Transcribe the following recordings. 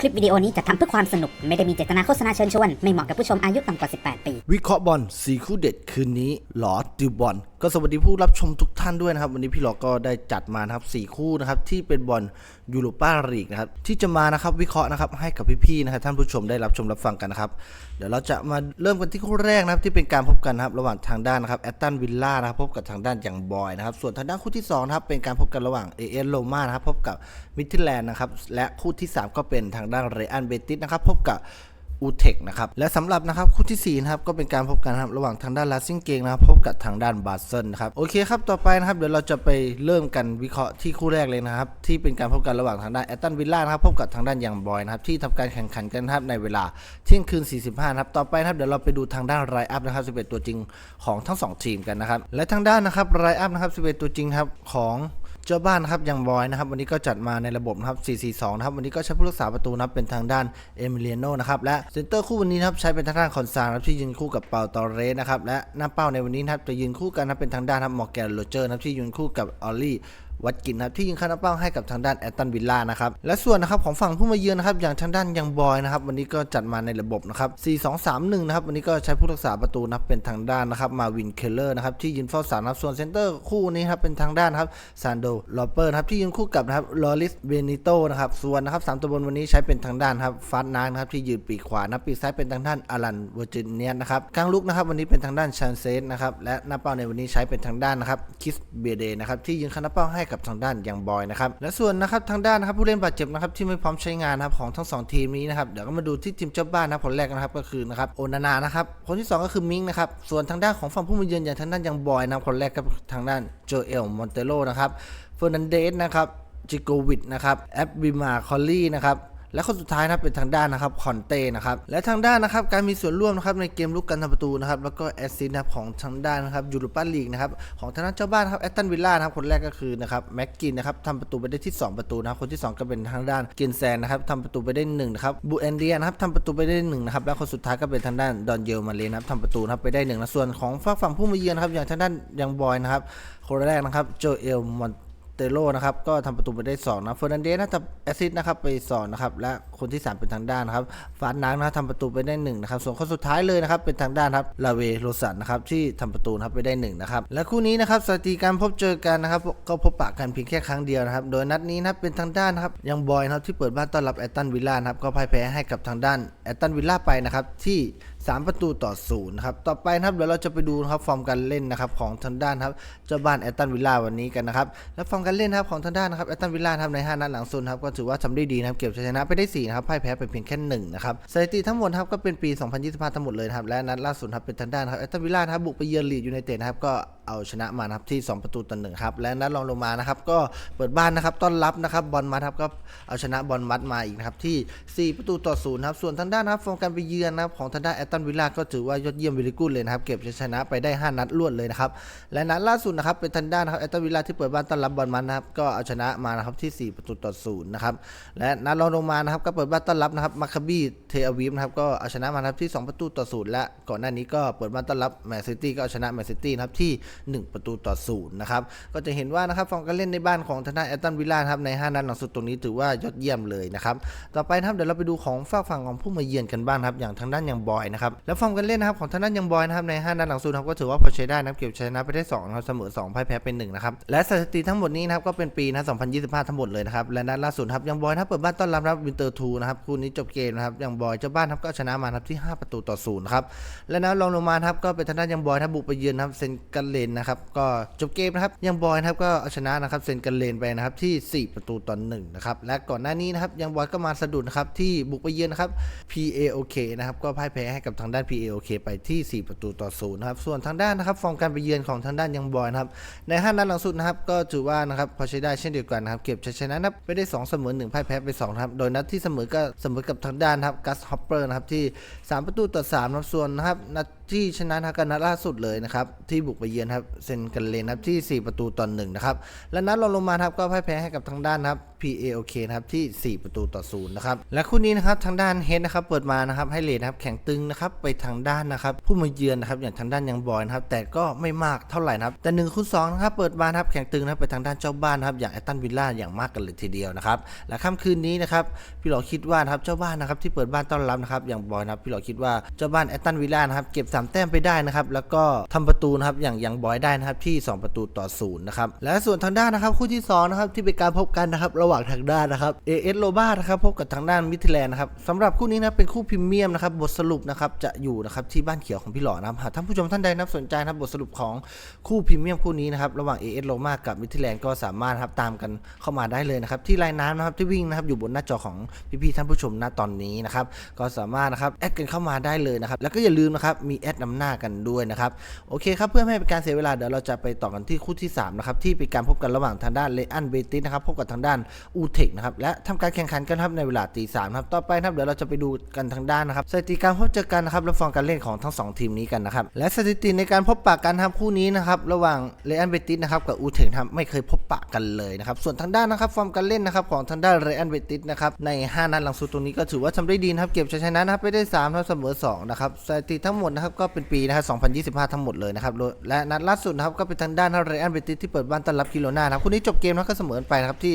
คลิปวิดีโอนี้จะทำเพื่อความสนุก ไม่ได้มีเจตนาโฆษณาเชิญชวน ไม่เหมาะกับผู้ชมอายุต่ำกว่า 18 ปี วิเคราะห์บอลสีคู่เด็ดคืนนี้หลอดดิวบอล ก็สวัสดีผู้รับชมทุกท่านด้วยนะครับ วันนี้พี่หลอกก็ได้จัดมานะครับสี่คู่นะครับที่เป็นบอลยูโรปาลีกนะครับที่จะมานะครับวิเคราะห์นะครับให้กับพี่ๆนะครับท่านผู้ชมได้รับชมรับฟังกันนะครับเดี๋ยวเราจะมาเริ่มกันที่คู่แรกนะครับที่เป็นการพบกันนะครับระหว่างทางด้านนะครับแอตตันวิลล่านะครับพบกับทางด้านอย่างบอยนะครับส่วนทางด้านคู่ที่สองนะครับเป็นการพบกันระหว่างเอเอสโรมานะครับพบกับมิทิแลนด์นะครับและคู่ที่สามก็เป็นทางด้านเรอันเบติสนะครับพบกับ อูเทคนะครับและสำหรับนะครับคู่ที่4นะครับก็เป็นการพบกันครับระหว่างทางด้านลาซิงเกงนะครับพบกับทางด้านบาร์เซนนะครับโอเคครับต่อไปนะครับเดี๋ยวเราจะไปเริ่มกันวิเคราะห์ที่คู่แรกเลยนะครับที่เป็นการพบกันระหว่างทางด้านแอตตันวิลล่านะครับพบกับทางด้านยังบอยนะครับที่ทำการแข่งขันกันครับในเวลาเที่ยงคืน 45นะครับต่อไปนะครับเดี๋ยวเราไปดูทางด้านไรอัพนะครับ11 ตัวจริงของทั้งสองทีมกันนะครับและทางด้านนะครับไรอัพนะครับ11 ตัวจริงครับของ เจ้าบ้านครับยังบอยนะครับวันนี้ก็จัดมาในระบบนะครับ 442 นะครับวันนี้ก็ใช้ผู้รักษาประตูนะครับเป็นทางด้านเอมิเลียโนนะครับและเซนเตอร์คู่วันนี้นะครับใช้เป็นทางด้านคอนซานครับที่ยืนคู่กับเปาตอเรสนะครับและหน้าเป้าในวันนี้นะครับจะยืนคู่กันนะครับเป็นทางด้านครับมอร์แกนโรเจอร์นะครับที่ยืนคู่กับออลลี่ วัดกินนะครับที่ยิงเข้าหน้าเป้าให้กับทางด้านแอตตันวิลล่านะครับและส่วนนะครับของฝั่งผู้มาเยือนนะครับอย่างทางด้านยังบอยนะครับวันนี้ก็จัดมาในระบบนะครับ4-2-3-1นะครับวันนี้ก็ใช้ผู้รักษาประตูนะเป็นทางด้านนะครับมาวินเคลเลอร์นะครับที่ยืนเฝ้าสารนะครับส่วนเซนเตอร์คู่นี้ครับเป็นทางด้านครับซานโดลอปเปอร์นะครับที่ยืนคู่กับนะครับลอริสเบนิโตนะครับส่วนนะครับสามตัวบนวันนี้ใช้เป็นทางด้านครับฟาสนานนะครับที่ยืนปีกขวานะปีกซ้ายเป็นทางด้านอารันเวอร์จินเนียนะครับกลางลุกนะครับวันนี้เป็นทางด้านชันเซสนะครับและหน้าเป้าในวันนี้ใช้เป็นทางด้านนะครับคิสเบเดนะครับที่ยืนเข้านาเป้าให้กับทางด้านยังบอยนะครับและส่วนนะครับทางด้านนะครับผู้เล่นบาดเจ็บนะครับที่ไม่พร้อมใช้งานนะครับของทั้งสองทีมนี้นะครับเดี๋ยวก็มาดูที่ทีมเจ้าบ้านนะครับคนแรกนะครับก็คือนะครับโอนานานะครับคนที่สองก็คือมิงนะครับส่วนทางด้านของฝั่งผู้มาเยือนอย่างทางด้านยังบอยนะครับคนแรกก็ทางด้านโจเอลมอนเตโลนะครับเฟอร์นันเดสนะครับจิโกวิดนะครับแอปบิมาคอลลี่นะครับ และคนสุดท้ายนะครับเป็นทางด้านนะครับคอนเต้นะครับและทางด้านนะครับการมีส่วนร่วมนะครับในเกมลุกการทำประตูนะครับแล้วก็แอสซิสต์นะครับของทางด้านนะครับยูโรปาลีกนะครับของทางด้านเจ้าบ้านครับแอตตันวิลล่านะครับคนแรกก็คือนะครับแม็กกินนะครับทำประตูไปได้ที่ 2 ประตูนะครับคนที่ 2 ก็เป็นทางด้านกินแซนนะครับทำประตูไปได้1นะครับบูเอนเดียนะครับทำประตูไปได้1นะครับแล้วคนสุดท้ายก็เป็นทางด้านดอนเยลมาเลนะครับทำประตูนะครับไปได้1นะส่วนของฝั่งฝั่งผู้มาเยือนนะครับอย่างทางด้านยังบอยนะครับคนแรกนะครับโจเอลมอน เตโลนะครับก็ทำประตูไปได้2นะเฟอร์นันเดสนะทำแอซิสนะครับไป2นะครับและคนที่ 3 เป็นทางด้านนะครับฟานนังนะทำประตูไปได้1นะครับส่วนคนสุดท้ายเลยนะครับเป็นทางด้านครับลาเวโรสันนะครับที่ทำประตูนะครับไปได้1นะครับและคู่นี้นะครับสถิติการพบเจอกันนะครับก็พบปะกันเพียงแค่ครั้งเดียวนะครับโดยนัดนี้นะครับเป็นทางด้านนะครับยังบอยนะครับที่เปิดบ้านต้อนรับแอตตันวิลล่านะครับก็พ่ายแพ้ให้กับทางด้านแอตตันวิลล่าไปนะครับที่ 3 ประตูต่อศูนย์นะครับต่อไปนะครับเดี๋ยวเราจะไปดูนะครับฟอร์มการเล่นนะครับของทางด้านครับเจ้าบ้านแอตตันวิลล่าวันนี้กันนะครับและฟอร์มการเล่นครับของทางด้านนะครับแอตตันวิลล่าครับใน 5 นัดหลังสุดครับก็ถือว่าทำได้ดีนะครับเก็บชัยชนะไปได้4นะครับพ่ายแพ้ไปเพียงแค่1นะครับสถิติทั้งหมดครับก็เป็นปี 2025 ทั้งหมดเลยครับและนัดล่าสุดครับเป็นทางด้านครับแอตตันวิลล่าครับบุกไปเยือนลีดยูไนเต็ดนะครับก็เอาชนะมานะครับที่ 2 ประตูต่อหนึ่งครับและนัดรองลงมานะครับก็เปิดบ้านนะครับต้อนรับนะครับบอลมัดครับก็เอาชนะบอลมัดมาอีกนะครับที่ 4 ประตูต่อศูนย์ครับส่วนทางด้านครับฟอร์มการไปเยือนนะครับของทางด้านแอตตันวิลล่าก็ถือว่ายอดเยี่ยมวิลิกูดเลยนะครับ เก็บชัยชนะไปได้ 5 นัดรวดเลยนะครับ และนัดล่าสุดนะครับเป็นทางด้านครับแอตตันวิลล่าที่เปิดบ้านต้อนรับบอลมัดนะครับก็เอาชนะมานะครับที่ 4 ประตูต่อศูนย์นะครับและนัดรองลงมานะครับก็เปิดบ้านต้อนรับนะครับมาคาบีเทอาวีฟนะครับก็เอาชนะมานะครับที่ 2 ประตูต่อศูนย์และก่อนหน้านี้ก็เปิดบ้านต้อนรับแมนซิตี้ก็เอาชนะแมนซิตี้นะครับที่ 1 ประตูต่อศูนย์นะครับก็จะเห็นว่านะครับฟอร์มการเล่นในบ้านของทางด้านแอตตันวิลล่าครับใน5นัดหลังสุดตรงนี้ถือว่ายอดเยี่ยมเลยนะครับต่อไปนะครับเดี๋ยวเราไปดูของฝากฝั่งของผู้มาเยือนกันบ้างครับอย่างทางด้านยังบอยนะครับแล้วฟอร์มการเล่นนะครับของทางด้านยังบอยนะครับใน 5 นัดหลังสุดครับก็ถือว่าพอใช้ได้นะครับเก็บชนะไปได้2นะครับเสมอ2พ่ายแพ้เป็น1นะครับและสถิติทั้งหมดนี้นะครับก็เป็นปีนะ2025 ทั้งหมดเลยนะครับและนัดล่าสุดครับยังบอยนะครับเปิดบ้านต้อนรับครับวินเตอร์ทูนะครับคู่นี้จบเกมนะครับยังบอยเจ้าบ้านครับก็ชนะมาครับที่ 5 ประตูต่อศูนย์ครับและนัดรองลงมาครับก็เป็นทางด้านยังบอยนะบุกไปเยือนนะครับเซนกันเลนนะครับก็จบเกมนะครับยังบอยนะครับก็เอาชนะนะครับเซนกันเลนไปนะครับที่ 4 ประตูต่อหนึ่งนะครับและก่อนหน้านี้นะครับยังบอยก็มาสะดุดนะครับที่บุกไปเยือนนะครับ PAOK นะครับก็พ่ายแพ้ให้กับทางด้าน PAOK ไปที่ 4 ประตูต่อ0นะครับส่วนทางด้านนะครับฟอร์มการไปเยือนของทางด้านยังบอยนะครับใน 5 นัดหลังสุดนะครับก็ถือว่านะครับพอใช้ได้เช่นเดียวกันนะครับเก็บชัยชนะนับไปได้ 2 เสมอ1พ่ายแพ้ไป2นะครับโดยนัดที่เสมอก็เสมอกับทางด้านนะครับกัสฮอปเปอร์นะครับที่ 3 ประตูต่อ3นะครับส่วนนะครับนัด ที่ชนะนะครับกันนัดล่าสุดเลยนะครับที่บุกไปเยือนครับเซนกันเลนครับที่ 4 ประตูต่อหนึ่งนะครับและนัดรองลงมาครับก็พ่ายแพ้ให้กับทางด้านครับ PAOK นะครับที่ 4 ประตูต่อศูนย์นะครับและคู่นี้นะครับทางด้านเฮดนะครับเปิดมานะครับให้เลนครับแข็งตึงนะครับไปทางด้านนะครับผู้มาเยือนนะครับอย่างทางด้านยังบอยนะครับแต่ก็ไม่มากเท่าไหร่นะครับแต่หนึ่งคูณสองนะครับเปิดมานะครับแข็งตึงนะครับไปทางด้านเจ้าบ้านนะครับอย่างแอตตันวิลล่าอย่างมากกันเลยทีเดียวนะครับและค่ำคืนนี้นะครับพี่หลอคิดว่านะครับเจ้าบ้านนะครับที่เปิดบ้านต้อนรับนะครับอย่างบอยนะครับพี่หลอคิดว่าเจ้าบ้านแอตตันวิลล่านะครับเก็บสามแต้มไปได้นะครับ แล้วก็ทำประตูนะครับอย่างย่างบอยได้นะครับที่ 2 ประตูต่อศูนย์นะครับ และส่วนทางด้านนะครับคู่ที่สองนะครับที่เป็นการพบกันนะครับระหว่างทางด้านนะครับเอเอสโลบ้านะครับพบกับทางด้านมิทแลนด์นะครับสำหรับคู่นี้นะเป็นคู่พรีเมียมนะครับบทสรุปนะครับจะอยู่นะครับที่บ้านเขียวของพี่หล่อนะครับหากท่านผู้ชมท่านใดนับสนใจนะครับบทสรุปของคู่พรีเมียมคู่นี้นะครับระหว่างเอเอสโลมากับมิทแลนด์ก็สามารถนะครับตามกันเข้ามาได้เลยนะครับที่ไลน์น้ำนะครับที่วิ่งนะครับอยู่บนหน้าจอของพี่ๆท่านผู้ชมณตอนนี้นะครับก็สามารถนะครับแอดกันเข้ามาได้เลยนะครับแล้วก็อย่าลืมนะครับมีแอดนำหน้ากันด้วยนะครับโอเคครับเพื่อไม่ให้เป็นการเสียเวลาเดี๋ยวเราจะไปต่อกันที่คู่ที่สามนะครับที่เป็นการพบกันระหว่างทางด้านเลอันเบติสนะครับพบกับทางด้านอูเทคนะครับและทำการแข่งขันกันครับในเวลาตีสามครับต่อไปครับเดี๋ยวเราจะไปดูกันทางด้านนะครับสถิติการพบเจอกันนะครับและฟอร์มการเล่นของทั้งสองทีมนี้กันนะครับและสถิติในการพบปะกันครับคู่นี้นะครับระหว่างเลอันเบติสนะครับกับอูเทคครับไม่เคยพบปะกันเลยนะครับส่วนทางด้านนะครับฟอร์มการเล่นนะครับของทางด้านเรอันเบติสนะครับใน 5 นัดหลังสุดตรงนี้ก็ถือว่าทำได้ดีนะครับเก็บชัยชนะนะครับไปได้3ครับเสมอ2นะครับสถิติทั้งหมดนะครับก็เป็นปีนะครับ2025 ทั้งหมดเลยนะครับและนัดล่าสุดนะครับก็เป็นทางด้านเรอันเบติสที่เปิดบ้านต้อนรับกิโลนาครับคู่นี้จบเกมแล้วก็เสมอไปนะครับที่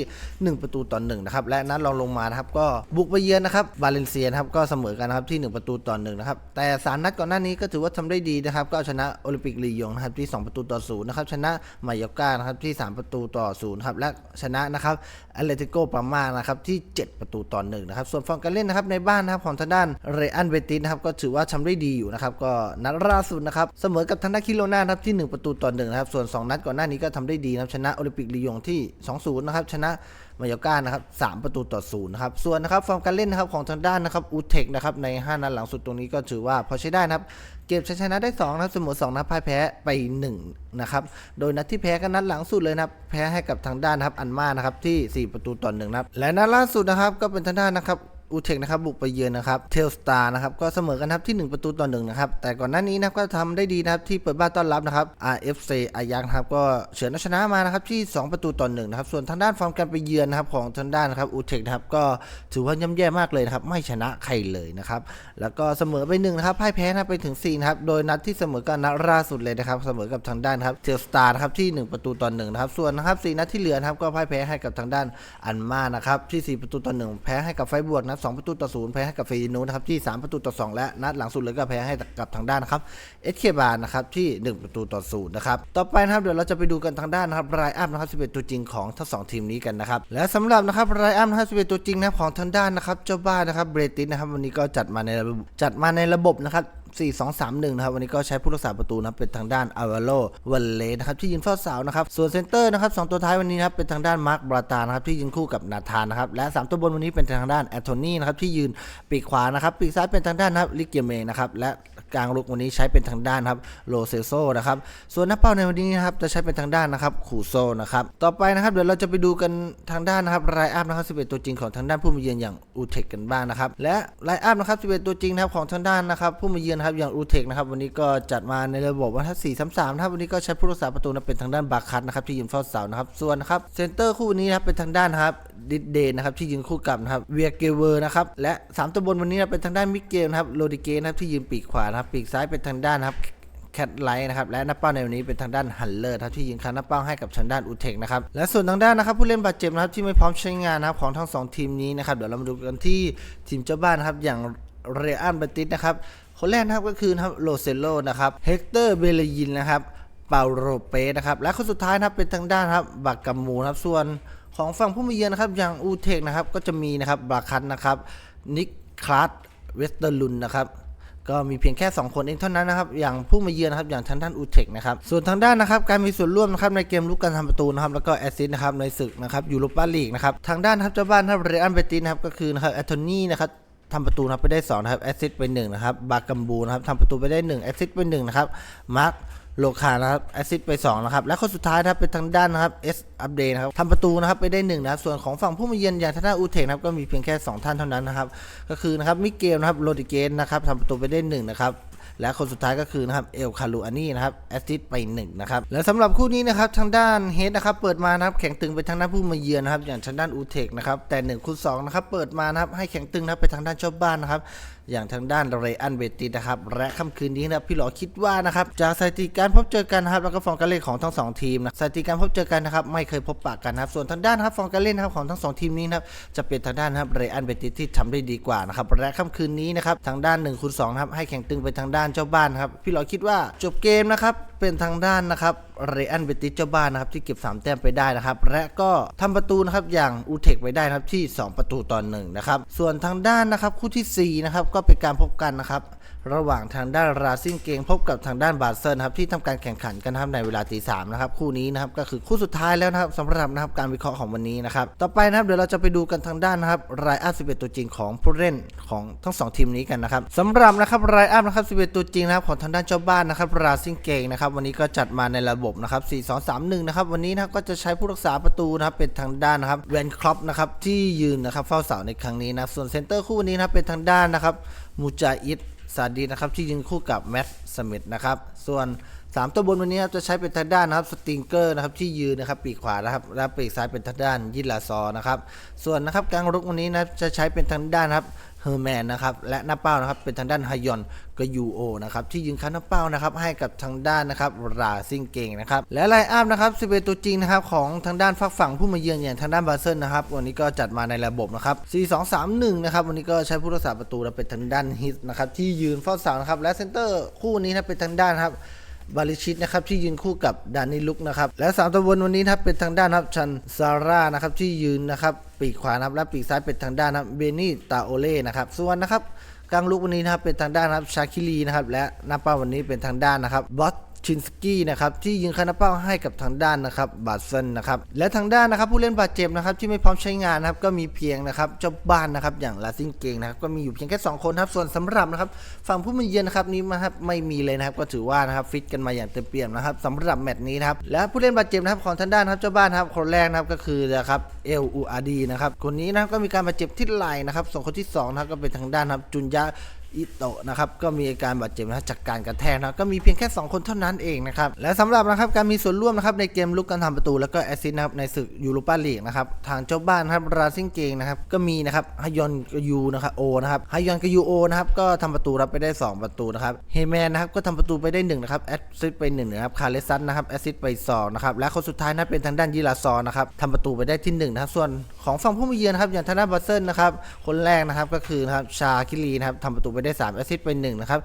1 ประตูต่อ1นะครับและนัดรองลงมานะครับก็บุกไปเยือนนะครับวาเลนเซียนะครับก็เสมอกันนะครับที่ 1 ประตูต่อ1นะครับแต่สามนัดก่อนหน้านี้ก็ถือว่าทำได้ดีนะครับก็เอาชนะโอลิมปิกลียงนะครับที่ 2 ประตูต่อ0นะครับชนะมายอกานะครับที่ 3 ประตูต่อ0ครับและชนะนะครับแอตเลติโกปามานะครับที่ 7 ประตูต่อ1นะครับส่วนฟอร์มการเล่นนะครับในบ้านนะครับของทางด้านเรอันเบติสนะครับก็ถือว่าทำได้ดีอยู่นะครับก็นัดล่าสุดนะครับเสมอกับทางด้านคิโลนาครับที่ 1 ประตูต่อ1นะครับส่วน 2 นัดก่อนหน้านี้ก็ทำได้ดีนะครับชนะโอลิมปิกลียงที่ 2-0 นะครับชนะมายอกานะครับ3ประตูต่อศูนย์นะครับ ส่วนนะครับฟอร์มการเล่นนะครับของทางด้านนะครับอูเทคนะครับใน 5 นัดหลังสุดตรงนี้ก็ถือว่าพอใช้ได้นะครับ เก็บชัยชนะได้2นะครับเสมอ2นัดพ่ายแพ้ไป1นะครับ โดยนัดที่แพ้ก็นัดหลังสุดเลยนะครับแพ้ให้กับทางด้านนะครับอันมานะครับที่ 4 ประตูต่อ1นะครับ และนัดล่าสุดนะครับก็เป็นทางด้านนะครับ อูเทคนะครับบุกไปเยือนนะครับเทลสตาร์นะครับก็เสมอกันครับที่ 1 ประตูต่อหนึ่งนะครับแต่ก่อนหน้านี้นะครับก็ทำได้ดีนะครับที่เปิดบ้านต้อนรับนะครับ RFC อายักนะครับก็เฉือนชนะมานะครับที่ 2 ประตูต่อหนึ่งนะครับส่วนทางด้านฟอร์มการไปเยือนนะครับของทางด้านนะครับอูเทคนะครับก็ถือว่าย่ำแย่มากเลยนะครับไม่ชนะใครเลยนะครับแล้วก็เสมอไปหนึ่งนะครับพ่ายแพ้นะไปถึง4นะครับโดยนัดที่เสมอกันนัดล่าสุดเลยนะครับเสมอกับทางด้านครับเทลสตาร์นะครับที่ 1 ประตูต่อหนึ่งนะครับส่วนนะครับ4นัดที่เหลือนะครับก็พ่ายแพ้ให้กับทางด้านอันมานะครับที่ 4 ประตูต่อหนึ่งแพ้ให้กับไฟบวกนะครับสองประตูต่อศูนย์แพ้ให้กับเฟยินนะครับที่ 3 ประตูต่อ 2 และนัดหลังสุดเลยก็แพ้ให้กับทางด้านนะครับเอสเคบานะครับที่ 1 ประตูต่อศูนย์นะครับต่อไปนะครับเดี๋ยวเราจะไปดูกันทางด้านนะครับรายอัพนะครับ11 ตัวจริงของทั้งสองทีมนี้กันนะครับและสำหรับนะครับรายอัพนะครับ11 ตัวจริงนะครับของทางด้านนะครับเจ้าบ้านนะครับเบรติสนะครับวันนี้ก็จัดมาในระบบจัดมาในระบบนะครับ 4 2 3 1 นะครับ วันนี้ก็ใช้ผู้รักษาประตูนะครับ เป็นทางด้านอาวาโลวันเลนะครับที่ยืนเฝ้าเสานะครับ ส่วนเซนเตอร์นะครับสองตัวท้ายวันนี้นะครับเป็นทางด้านมาร์คบราตานะครับที่ยืนคู่กับนาธานนะครับ และ 3 ตัวบนวันนี้เป็นทางด้านแอนโทนีนะครับที่ยืนปีกขวานะครับ ปีกซ้ายเป็นทางด้านนะครับลิเกียเมนะครับและ กลางลุกวันนี้ใช้เป็นทางด้านครับโลเซโซนะครับส่วนหน้าเป้าในวันนี้นะครับจะใช้เป็นทางด้านนะครับคูโซนะครับต่อไปนะครับเดี๋ยวเราจะไปดูกันทางด้านนะครับรายอัพนะครับ11 ตัวจริงของทางด้านผู้มาเยือนอย่างอูเทคกันบ้างนะครับและรายอัพนะครับ11 ตัวจริงนะครับของทางด้านนะครับผู้มาเยือนครับอย่างอูเทคนะครับวันนี้ก็จัดมาในระบบว่าถ้า4 3 3นะครับวันนี้ก็ใช้ผู้รักษาประตูนะเป็นทางด้านบาคัตนะครับที่ยืนเฝ้าเสานะครับส่วนนะครับเซนเตอร์คู่นี้นะครับเป็นทางด้านครับดิดเดนนะครับที่ยืนคู่กับนะครับเวียเกเวอร์นะครับและสามตัวบนวันนี้นะเป็นทางด้านมิเกลนะครับโรดิเกนะครับที่ยืนปีกขวานะครับปีกซ้ายเป็นทางด้านครับแคทไลท์นะครับและหน้าเป้าในวันนี้เป็นทางด้านฮันเลอร์ครับที่ยิงคาหน้าเป้าให้กับทางด้านอูเทคนะครับและส่วนทางด้านนะครับผู้เล่นบาดเจ็บนะครับที่ไม่พร้อมใช้งานนะครับของทั้งสองทีมนี้นะครับเดี๋ยวเรามาดูกันที่ทีมเจ้าบ้านนะครับอย่างเรอันบาติสนะครับคนแรกนะครับก็คือครับโลเซโลนะครับเฮกเตอร์เบลยินนะครับเปาโรเปสนะครับและคนสุดท้ายนะครับเป็นทางด้านครับบากกัมมูนะครับส่วนของฝั่งผู้มาเยือนนะครับอย่างอูเทคนะครับก็จะมีนะครับบาคันนะครับนิคลาสเวสเตอร์ลุนนะครับ ก็มีเพียงแค่ 2 คนเองเท่านั้นนะครับ อย่างผู้มาเยือนนะครับ อย่างทางด้านอูเทคนะครับ ส่วนทางด้านนะครับ การมีส่วนร่วมนะครับในเกมลุกการทำประตูนะครับ แล้วก็แอสซิสต์นะครับ ในศึกนะครับยูโรปาลีกนะครับ ทางด้านครับเจ้าบ้านครับเรอันเบติสนะครับ ก็คือนะครับแอตโทนี่นะครับทำประตูนะครับไปได้2นะครับแอสซิสต์ไป1นะครับบากัมบูนะครับทำประตูไปได้1แอสซิสต์ไป1นะครับมาร์ค โลคานะครับแอซิสไป2นะครับและคนสุดท้ายนะครับเป็นทางด้านนะครับเอสอัปเดตนะครับทำประตูนะครับไปได้1นะครับส่วนของฝั่งผู้มาเยือนอย่างทานาอูเทกนะครับก็มีเพียงแค่ 2 ท่านเท่านั้นนะครับก็คือนะครับมิเกลนะครับโรดิเกนนะครับทำประตูไปได้1นะครับ และคนสุดท้ายก็คือนะครับเอลคาลูอานี่นะครับแอสซิสไปหนึ่งนะครับและสำหรับคู่นี้นะครับทางด้านเฮดนะครับเปิดมานะครับแข็งตึงไปทางด้านผู้มาเยือนนะครับอย่างทางด้านอูเทคนะครับแต่1คูณ2นะครับเปิดมานะครับให้แข็งตึงนะครับไปทางด้านเจ้าบ้านนะครับอย่างทางด้านเรอันเบตินะครับและค่ำคืนนี้นะครับพี่หลอคิดว่านะครับจากสถิติการพบเจอกันนะครับแล้วก็ฟอร์มการเล่นของทั้งสองทีมนะสถิติการพบเจอกันนะครับไม่เคยพบปะกันนะครับส่วนทางด้านครับฟอร์มการเล่นนะครับของทั้งสองทีมนี้นะครับจะเป็นทางด้านครับเรอันเบติที่ทำได้ดีกว่านะครับและค่ำคืนนี้นะครับทางด้าน1คูณ2นะครับให้แข่งตึงไปทางด้านเจ้าบ้านครับ พี่หลอคิดว่าจบเกมนะครับ เป็นทางด้านนะครับเรอันเบติสเจ้าบ้านนะครับที่เก็บ 3 แต้มไปได้นะครับ และก็ทำประตูนะครับอย่างอูเทคไปได้นะครับที่ 2 ประตูต่อหนึ่งนะครับ ส่วนทางด้านนะครับคู่ทีสี่4นะครับก็เป็นการพบกันนะครับระหว่างทางด้านราซิงเกงพบกับทางด้านบาเซอร์นะครับที่ทำการแข่งขันกันนะครับในเวลาตีสามนะครับคู่นี้นะครับก็คือคู่สุดท้ายแล้วนะครับสำหรับนะครับการวิเคราะห์ของวันนี้นะครับต่อไปนะครับเดี๋ยวเราจะไปดูกันทางด้านนะครับรายอัพ11ตัวจริงของผู้เล่นของทั้งสองทีมนี้กันนะครับสำหรับนะครับรายอัพนะครับ11ตัวจริงนะครับของทางด้านเจ้าบ้านนะครับราซิงเกงนะครับวันนี้ก็จัดมาในระบบนะครับ 4-2-3-1 นะครับ วันนี้นะครับก็จะใช้ผู้รักษาประตูนะครับเป็นทางด้านนะครับแวนครอปนะครับที่ยืนนะครับเฝ้าเสาในครั้งนี้นะส่วนเซนเตอร์คู่นี้นะครับเป็นทางด้านนะครับมูจาอิดซาดีนะครับที่ยืนคู่กับแมตต์สมิธนะครับส่วน 3 ตัวบนวันนี้ครับจะใช้เป็นทางด้านนะครับสติงเกอร์นะครับที่ยืนนะครับปีกขวานะครับและปีกซ้ายเป็นทางด้านยิลาซอนะครับส่วนนะครับกลางรุกวันนี้นะจะใช้เป็นทางด้านนะครับ เฮอร์แมนนะครับและหน้าเป้านะครับเป็นทางด้านฮยอนกับยูโอนะครับที่ยืนคันหน้าเป้านะครับให้กับทางด้านนะครับราซิงเกงนะครับและไลอัพนะครับ11ตัวจริงนะครับของทางด้านฝักฝั่งผู้มาเยือนอย่างทางด้านบาเซิลนะครับวันนี้ก็จัดมาในระบบนะครับ4-2-3-1นะครับวันนี้ก็ใช้ผู้รักษาประตูและเป็นทางด้านฮิตนะครับที่ยืนเฝ้าเสานะครับและเซนเตอร์คู่นี้นะเป็นทางด้านครับบาลิชิตนะครับที่ยืนคู่กับดานิลุกนะครับและสามตัวบนวันนี้ครับเป็นทางด้านครับชันซาร่านะครับที่ยืนนะครับ ปีกขวานะครับและปีกซ้ายเป็นทางด้านนะครับเบนี่ตาโอเล่นะครับส่วนนะครับกลางลุกวันนี้นะครับเป็นทางด้านนะครับชาคิลีนะครับและหน้าเป้าวันนี้เป็นทางด้านนะครับบอส ชินสกี้นะครับที่ยิงคานาเป้าให้กับทางด้านนะครับบาเซนนะครับและทางด้านนะครับผู้เล่นบาดเจ็บนะครับที่ไม่พร้อมใช้งานนะครับก็มีเพียงนะครับเจ้าบ้านนะครับอย่างลาซิงเกงนะครับก็มีอยู่เพียงแค่ 2 คนครับส่วนสำหรับนะครับฝั่งผู้มาเยือนนะครับนี้นะครับไม่มีเลยนะครับก็ถือว่านะครับฟิตกันมาอย่างเต็มเปี่ยมนะครับสำหรับแมตช์นี้นะครับและผู้เล่นบาดเจ็บนะครับของทางด้านครับเจ้าบ้านครับคนแรกนะครับก็คือนะครับเอลอูอาดีนะครับคนนี้นะครับก็มีการบาดเจ็บที่ไหล่นะครับส่วนคนที่สองนะครับก็เป็นทางด้านครับจุนยะ อิโตะนะครับก็มีอาการบาดเจ็บนะจากการกระแทกนะก็มีเพียงแค่ 2 คนเท่านั้นเองนะครับและสำหรับนะครับการมีส่วนร่วมนะครับในเกมลุกการทำประตู แล้วก็แอสซิสต์นะครับในศึกยูโรปาลีกนะครับทางเจ้าบ้านนะครับราซิงเกงนะครับก็มีนะครับฮยอนกยูนะครับโอนะครับฮยอนกยูโอนะครับก็ทำประตูรับไปได้ 2 ประตูนะครับเฮแมนนะครับก็ทำประตูไปได้1นะครับแอสซิสต์ไป1นะครับคาเลซันนะครับแอสซิสต์ไป2นะครับและคนสุดท้ายนะเป็นทางด้านยิลาซอนะครับทำประตูไปได้ที่1นะครับส่วนของฝั่งผู้มาเยือนนะครับอย่างทางด้านบัสเซิลนะครับคนแรกนะครับก็คือนะครับชาคิลีนะครับทำประตูไปได้3แอสซิสต์ไป1นะครับ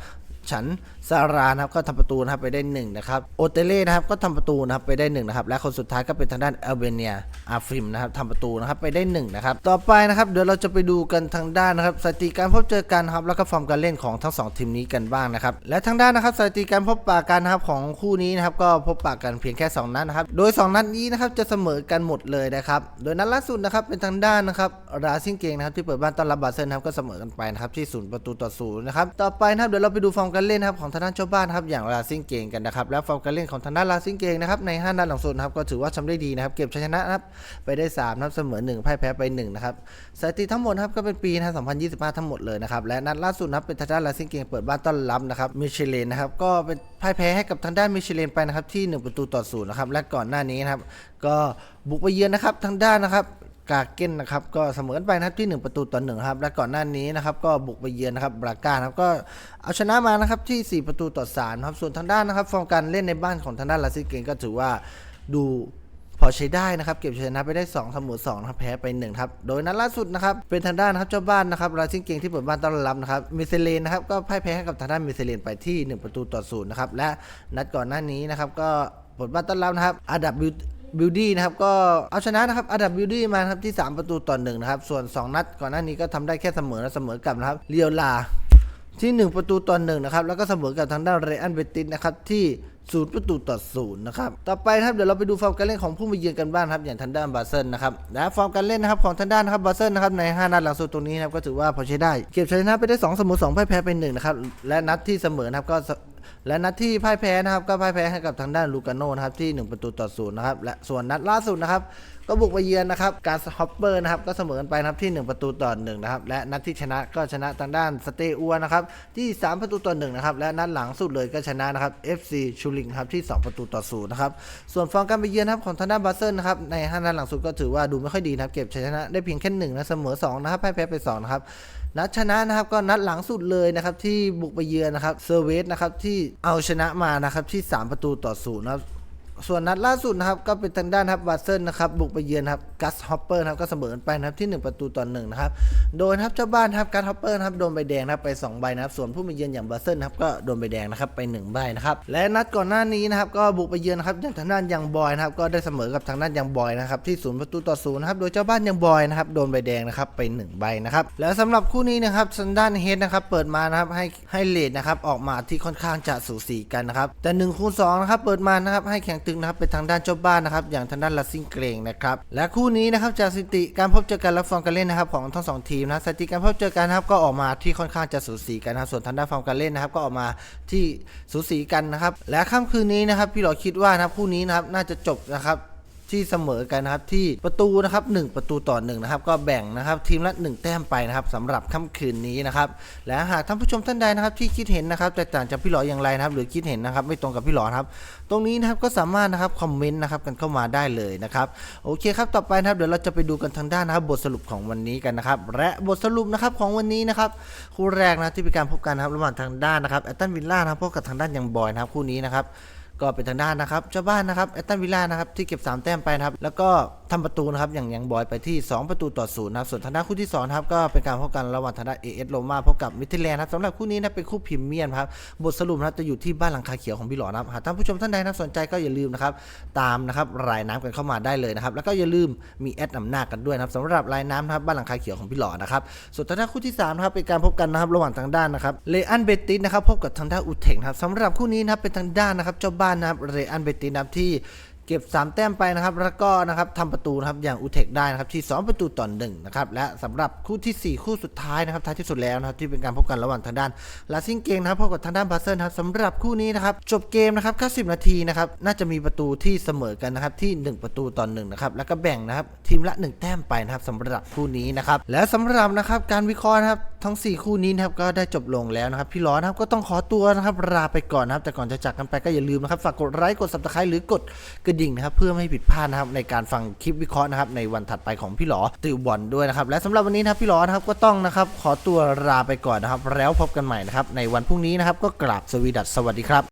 ฉันซารานะครับก็ทำประตูนะครับไปได้1นะครับโอเตเล่นะครับก็ทำประตูนะครับไปได้1นะครับและคนสุดท้ายก็เป็นทางด้านเอลเบเนียอาฟริมนะครับทำประตูนะครับไปได้1นะครับต่อไปนะครับเดี๋ยวเราจะไปดูกันทางด้านนะครับสถิติการพบเจอกันครับแล้วก็ฟอร์มการเล่นของทั้งสองทีมนี้กันบ้างนะครับและทางด้านนะครับสถิติการพบปะกันนะครับของคู่นี้นะครับก็พบปะกันเพียงแค่ 2 นัดนะครับโดย 2 นัดนี้นะครับจะเสมอกันหมดเลยนะครับโดยนัดล่าสุดนะครับเป็นทางด้านนะครับราซิงเกงนะครับที่เปิดบ้านต้อนรับบาเซนนะครับก็เสมอกันไปนะครับที่ศูนย์ประตูต่อศูนย์นะครับต่อไปนะครับเดี๋ยวเราไปดูฟอร์มการการเล่นครับของทางด้านเจ้าบ้านครับอย่างราซิงเกงกันนะครับแล้วฟอร์มการเล่นของทางด้านราซิงเกงนะครับใน5นัดหลังสุดครับก็ถือว่าทำได้ดีนะครับเก็บชัยชนะครับไปได้3นะครับเสมอ1พ่ายแพ้ไป1นะครับสถิติทั้งหมดครับก็เป็นปีนะครับ2025 ทั้งหมดเลยนะครับและนัดล่าสุดนะครับเป็นทางด้านราซิงเกงเปิดบ้านต้อนรับนะครับมิเชเลนนะครับก็เป็นพ่ายแพ้ให้กับทางด้านมิเชเลนไปนะครับที่ 1 ประตูต่อศูนย์นะครับและก่อนหน้านี้นะครับก็บุกไปเยือนนะครับทางด้านนะครับ กาเก้นนะครับก็เสมอกันไปนะครับที่ 1 ประตูต่อหนึ่งครับและก่อนหน้านี้นะครับก็บุกไปเยือนนะครับบราก้าครับก็เอาชนะมานะครับที่ 4 ประตูต่อ3ครับส่วนทางด้านนะครับฟอร์มการเล่นในบ้านของทางด้านลาซิเกนก็ถือว่าดูพอใช้ได้นะครับเก็บชัยชนะไปได้2เสมอ2นะครับแพ้ไป1ครับโดยนัดล่าสุดนะครับเป็นทางด้านนะครับเจ้าบ้านนะครับลาซิเกนที่เปิดบ้านต้อนรับนะครับมิเซเลนนะครับก็พ่ายแพ้ให้กับทางด้านมิเซเลนไปที่ 1 ประตูต่อศูนย์นะครับและนัดก่อนหน้านี้นะครับก็เปิดบ้านต้อนรับนะครับอาดับบิว บิวดี้นะครับก็เอาชนะนะครับอันดับบิวดี้มาครับที่ 3 ประตูต่อหนึ่งนะครับส่วน 2 นัดก่อนหน้านี้ก็ทำได้แค่เสมอและเสมอกับนะครับเรียวลาที่ 1 ประตูต่อหนึ่งนะครับแล้วก็เสมอกับทางด้านเรอันเบติสนะครับที่ศูนย์ประตูต่อศูนย์นะครับต่อไปครับเดี๋ยวเราไปดูฟอร์มการเล่นของผู้มาเยือนกันบ้างครับอย่างทางด้านบาเซิลนะครับและฟอร์มการเล่นนะครับของทางด้านนะครับบาเซิลนะครับใน 5 นัดหลังสุดตรงนี้นะครับก็ถือว่าพอใช้ได้ เก็บชัยชนะไปได้2เสมอ2พ่ายแพ้ไป1นะครับและนัดที่เสมอนะครับก็ และนัดที่พ่ายแพ้นะครับก็พ่ายแพ้ให้กับทางด้านลูกาโน่นะครับที่ 1 ประตูต่อศูนย์นะครับและส่วนนัดล่าสุดนะครับก็บุกไปเยือนนะครับการสฮอปเปอร์นะครับก็เสมอกันไปนะครับที่ 1 ประตูต่อหนึ่งนะครับและนัดที่ชนะก็ชนะทางด้านสเตอัวนะครับที่ 3 ประตูต่อหนึ่งนะครับและนัดหลังสุดเลยก็ชนะนะครับ FC ชูริงครับที่ 2 ประตูต่อศูนย์นะครับส่วนฟอร์มการไปเยือนนะครับของทางด้านบาเซิลนะครับในห้านัดหลังสุดก็ถือว่าดูไม่ค่อยดีนะครับเก็บชัยชนะได้เพียงแค่หนึ่งนะเสมอสองนะครับพ่ายแพ้ไปสองนะครับ นัดชนะนะครับก็นัดหลังสุดเลยนะครับที่บุกไปเยือนนะครับเซอร์เวสนะครับที่เอาชนะมานะครับที่ 3 ประตูต่อศูนย์นะครับ ส่วนนัดล่าสุดนะครับก็เป็นทางด้านครับบาเซิลนะครับบุกไปเยือนครับกัสฮอปเปอร์นะครับก็เสมอไปนะครับที่ 1 ประตูต่อหนึ่งนะครับโดยครับเจ้าบ้านครับกัสฮอปเปอร์นะครับโดนใบแดงนะครับไป2ใบนะครับส่วนผู้มาเยือนอย่างบาเซิลนครับก็โดนใบแดงนะครับไป1ใบนะครับและนัดก่อนหน้านี้นะครับก็บุกไปเยือนครับอย่างทางด้านยังบอยนะครับก็ได้เสมอกับทางด้านยังบอยนะครับที่ศูนย์ประตูต่อศูนย์นะครับโดยเจ้าบ้านยังบอยนะครับโดนใบแดงนะครับไป1ใบนะครับแล้วสำหรับคู่นี้นะครับทางด้านเฮดนะครับเปิดมานะครับให้ให้เลดนะครับออกมาที่ค่อนข้างจะสูสีกันนะครับแต่1คูณ2นะครับเปิดมานะครับให้แข่งตงนะครับเป็นทางด้านเจ้าบ้านนะครับอย่างทางด้านลัสซิงเกรงนะครับและคู่นี้นะครับจากสถิติการพบเจอกันและฟอร์มการเล่นนะครับของทั้งสองทีมนะสถิติการพบเจอกันนะครับก็ออกมาที่ค่อนข้างจะสูสีกันนะส่วนทางด้านฟอร์มการเล่นนะครับก็ออกมาที่สูสีกันนะครับและค่ำคืนนี้นะครับพี่หลอคิดว่านะครับคู่นี้นะครับน่าจะจบนะครับ ที่เสมอกันนะครับที่ประตูนะครับ1ประตูต่อ1นะครับก็แบ่งนะครับทีมละ 1 แต้มไปนะครับสำหรับค่ำคืนนี้นะครับและหากท่านผู้ชมท่านใดนะครับที่คิดเห็นนะครับแตกต่างจากพี่หลออย่างไรนะครับหรือคิดเห็นนะครับไม่ตรงกับพี่หลอครับตรงนี้นะครับก็สามารถนะครับคอมเมนต์นะครับกันเข้ามาได้เลยนะครับโอเคครับต่อไปนะครับเดี๋ยวเราจะไปดูกันทางด้านนะครับบทสรุปของวันนี้กันนะครับและบทสรุปนะครับของวันนี้นะครับคู่แรกนะที่เป็นการพบกันนะครับระหว่างทางด้านนะครับแอตตันวิลล่านะครับพบกับทางด้านยังบอยนะครับคู่นี้นะครับ ก็เป็นทางด้านนะครับเจ้าบ้านนะครับแอตตันวิลล่านะครับที่เก็บ 3 แต้มไปนะครับแล้วก็ ทำประตูนะครับอย่างยังบอยไปที่ 2 ประตูต่อศูนย์นะครับส่วนทางด้านคู่ที่2ครับก็เป็นการพบกันระหว่างทางด้านเอเอสโรมาพบกับมิทิแลนด์ครับสำหรับคู่นี้นะเป็นคู่พรีเมียมครับบทสรุปนะครับจะอยู่ที่บ้านหลังคาเขียวของพี่หลอนะครับหากท่านผู้ชมท่านใดนะสนใจก็อย่าลืมนะครับตามนะครับรายน้ำกันเข้ามาได้เลยนะครับแล้วก็อย่าลืมมีแอดนำหน้ากันด้วยนะครับสำหรับรายน้ำนะครับบ้านหลังคาเขียวของพี่หลอนะครับส่วนทางด้านคู่ที่3นะครับเป็นการพบกันนะครับระหว่างทางด้านนะครับเลอันเบติสนะครับพบกับทางด้านอุเทคนะครับสำหรับคู่นี้นะครับเป็นทางด้านนะครับเจ้าบ้านนะครับเรอันเบติสนะครับที่ เก็บ 3 แต้มไปนะครับ แล้วก็นะครับทำประตูนะครับอย่างอุเทคได้นะครับที่ 2 ประตูต่อหนึ่งนะครับและสำหรับคู่ทีสี่ 4 คู่สุดท้ายนะครับท้ายที่สุดแล้วนะครับที่เป็นการพบกันระหว่างทางด้านลาซิงเกงนะครับพบกับทางด้านบาเซิลนะครับสำหรับคู่นี้นะครับจบเกมนะครับแค่10 นาทีนะครับน่าจะมีประตูที่เสมอกันนะครับที่ 1 ประตูต่อหนึ่งนะครับแล้วก็แบ่งนะครับทีมละ 1 แต้มไปนะครับสำหรับคู่นี้นะครับและสำหรับนะครับการวิเคราะห์นะครับทั้ง 4 คู่นี้นะครับก็ได้จบลงแล้วนะครับพี่ล้อนะครับก็ต้องขอตัวนะครับลาไปก่อนนะครับแต่ก่อนจะจากกันไปก็อย่าลืมนะครับฝากกดไลค์กด subscribe หรือกดกระดิ่งนะครับเพื่อไม่ให้ผิดพลาดนะครับในการฟังคลิปวิเคราะห์นะครับในวันถัดไปของพี่หลอติวบอลด้วยนะครับและสำหรับวันนี้นะครับพี่หลอนะครับก็ต้องนะครับขอตัวลาไปก่อนนะครับแล้วพบกันใหม่นะครับในวันพรุ่งนี้นะครับก็กราบสวีดัสสวัสดีครับ